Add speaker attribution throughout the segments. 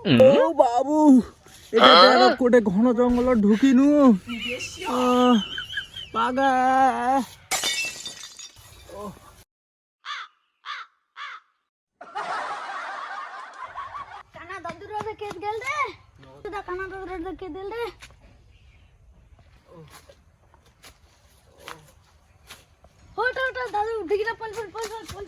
Speaker 1: ও বাবু এটা দেখা কোটে ঘন জঙ্গল ঢুকিনু। পাগা।
Speaker 2: দাদা কানা দাদুর রে কেট দিল রে? হোট হোট দাদু ডিগিরা পল পল পল পল।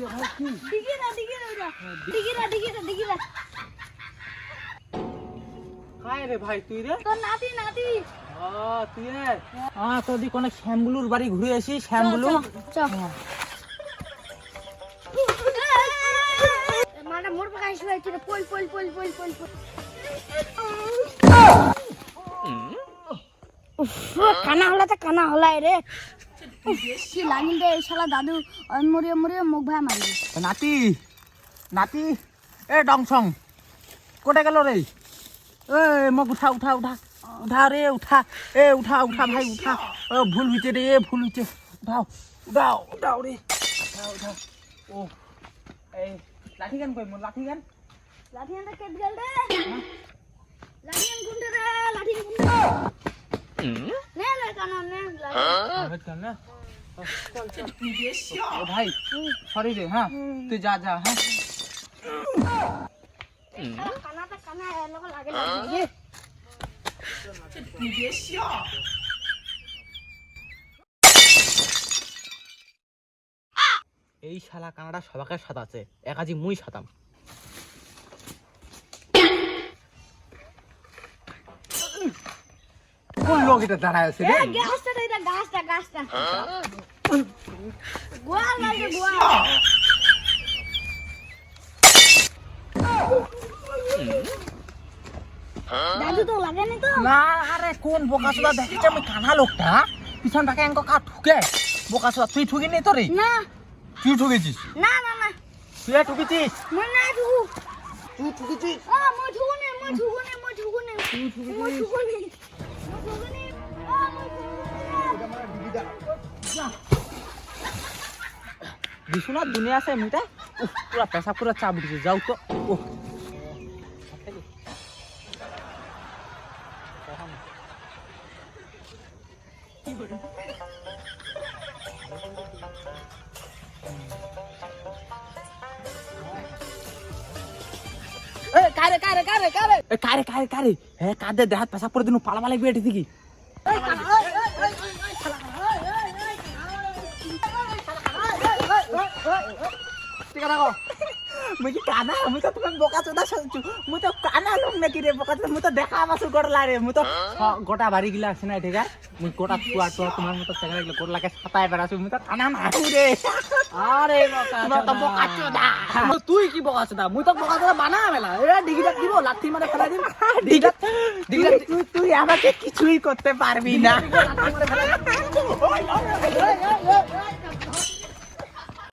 Speaker 1: রে ভাই কি?
Speaker 2: ডিগিরা ডিগিরা ওরা ডিগিরা ডিগিরা ডিগিরা
Speaker 1: কায় রে ভাই তুই রে?
Speaker 2: তোর নাতি নাতি।
Speaker 1: তুই রে? আ তো দি কোনে বাড়ি ঘুরে আসি শ্যামবুলু।
Speaker 2: চ মানে মোর পাকাই শুয়ে ছিল পল পল পল পল পল পল। কানা হলা তো কানা হলাই রে। কি লাগিল এই শালা দাদু মরিয়ে মরিয়ে মুখ ভাই মারি
Speaker 1: নাতি নাতি এ ডংসং কোটে গেল রে? এ মোক উঠা উঠা উঠা উঠা রে উঠা এ উঠা উঠা ভাই উঠা। ও ভুল হইছে রে ভুল হইছে। উঠাও উঠাও উঠাও রে উঠা উঠা ও এই লাঠি গান কই মোর লাঠি গান?
Speaker 2: লাঠি আনতে কেট গেল রে? লাঠি আন গুন্ডে রে? লাঠি আন গুন্ডে
Speaker 1: ভাই সরি রে হ্যাঁ? তুই যা যা হ্যাঁ?
Speaker 2: লাগে
Speaker 1: এই শালা কানাডা সবাকে সাতাছে একাজি মুই সাতাম। কোন লোক এটা দাঁড়ায় আছে রে?
Speaker 2: গাছটা এটা গাছটা গাছটা গোয়াল লাগে গোয়াল। দাদু তো লাগেনি তো।
Speaker 1: না আরে কোন বোকাচোদা দেখেছি? আমি কানা লোকটা। পিছন টাকে এঙ্ক কা ঠুকে। বোকাচোদা তুই না। তুই ঠুকেছিস?
Speaker 2: না না না।
Speaker 1: তুই ঠুকেছিস?
Speaker 2: মই না ঠুকু।
Speaker 1: তুই ঠুকেছিস?
Speaker 2: ঠুকু নে
Speaker 1: তুই ঠুকেছিস? বিশ্বনাথ দুনিয়া আছে এমনিতে উফ, পুরা পেশাব পুরা চাপ উঠেছে যাও তো। ও কারে কারে কারে কারে কারে কারে হ্যাঁ কাদের দেহাত পেশাব করে দিন পালাবা লাগবে এটি থেকে ঠিক আছে মুই কি কানা মুই তো তোমাক বোকা চোদা শুনছু মুই তো কানা লোক নাকি রে বোকা চোদা মুই তো দেখা পাসু গড়লা রে মুই তো গোটা বাড়ি গিলা আছে না ঠিক আছে মুই গোটা টুয়া টুয়া তোমার মতো চেহারা গিলা গোটা লাগে সাতায় বেড়াছু মুই তো কানা নাহু রে
Speaker 3: আরে বোকা
Speaker 1: তো বোকা চোদা।
Speaker 3: তুই কি বোকা চোদা? মুই তো বোকা চোদা বানা মেলা। এ ডিগিটা দিব লাঠি মারে ফেলাই দিম।
Speaker 1: ডিগা ডিগা তুই তুই আমাকে কিছুই করতে পারবি না।